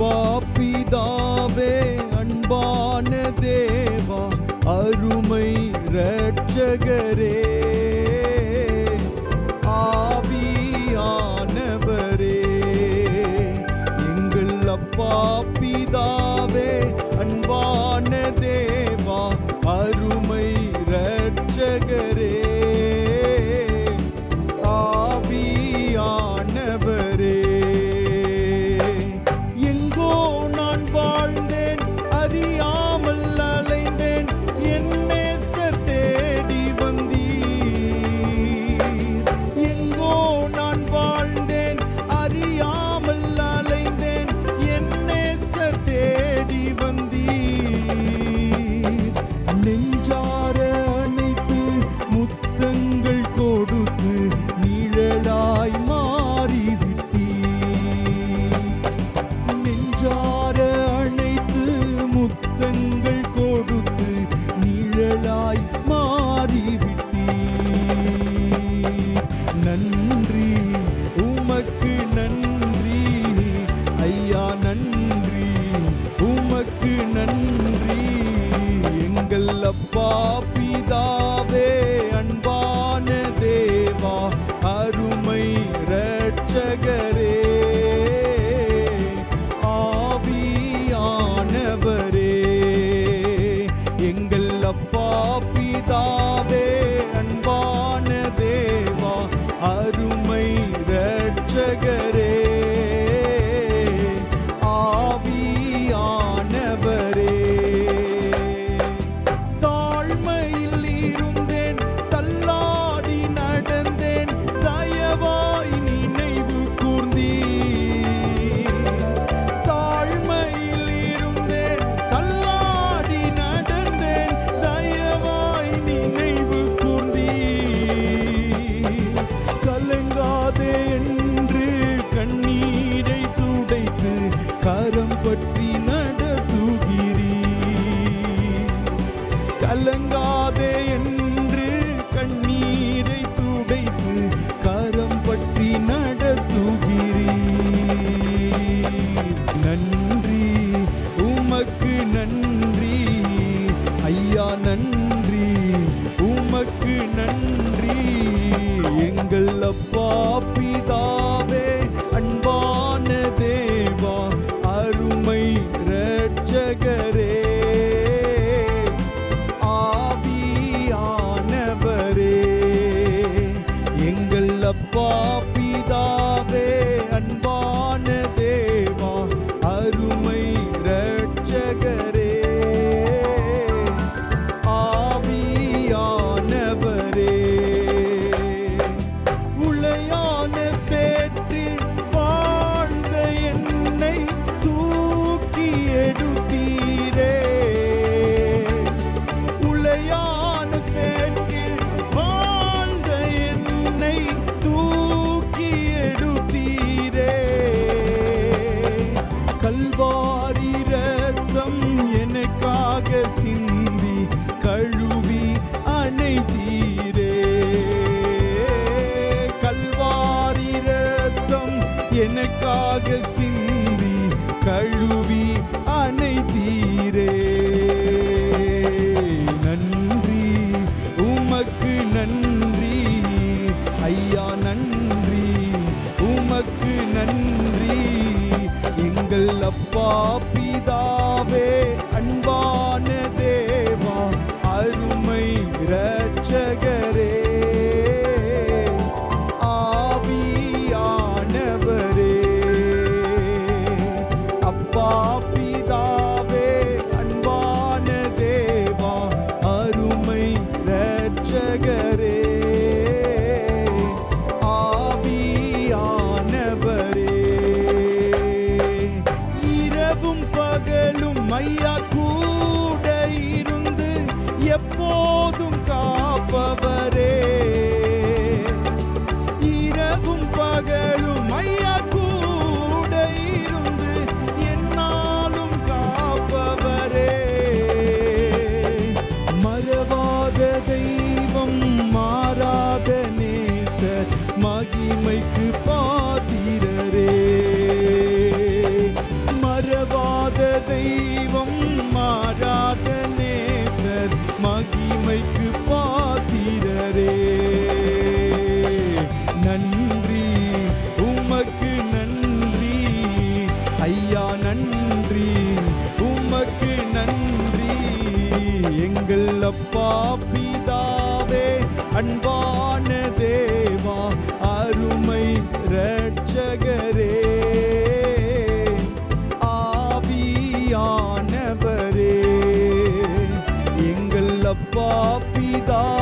அப்பா பிதாவே அன்பான தேவா அருமை ரட்சகரே ஆவியானவரே எங்கள் அப்பா Be propriedade. பற்றின அப்பா பிதாவே அன்பான கிருபைக்கு பாத்திரரே. மறவாத தெய்வம் மாறாத நேசர் மகிமைக்கு பாத்திரரே. நன்றி உமக்கு நன்றி. ஐயா நன்றி உமக்கு நன்றி. எங்கள் அப்பா பிதாவே அன்பான está.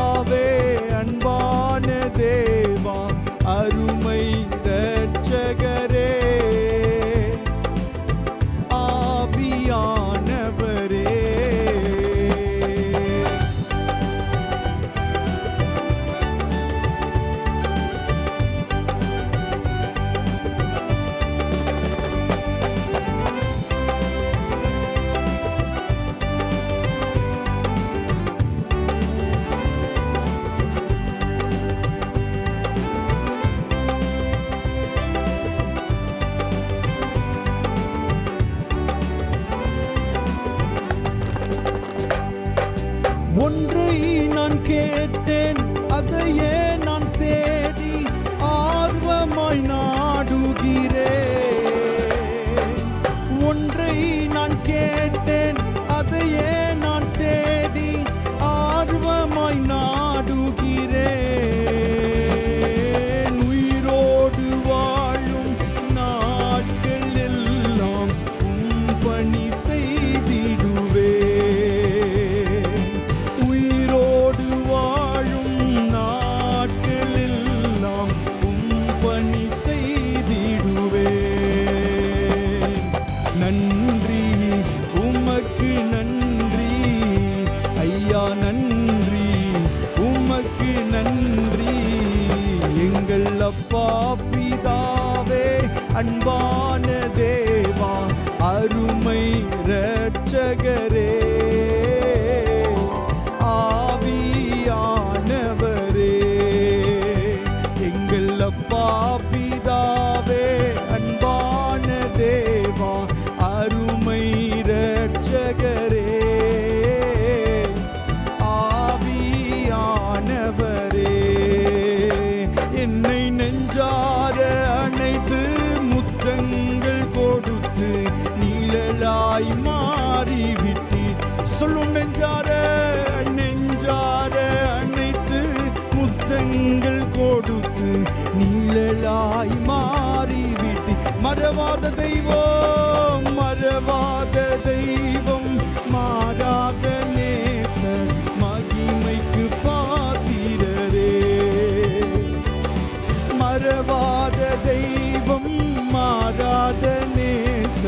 சொல்லும் நெஞ்சார நெஞ்சார அணைத்து முத்தங்கள் கொடுத்து நிழலாய் மாறிவிட்டு மறவாத தெய்வம் மறவாத தெய்வம் மாறாத நேச மகிமைக்கு பாத்திரரே. மறவாத தெய்வம் மாறாத நேச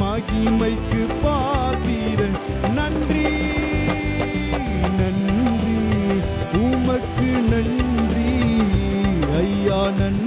மகிமைக்கு பாத்திர நன்றி உமக்கு நன்றி ஐயா நன்றி.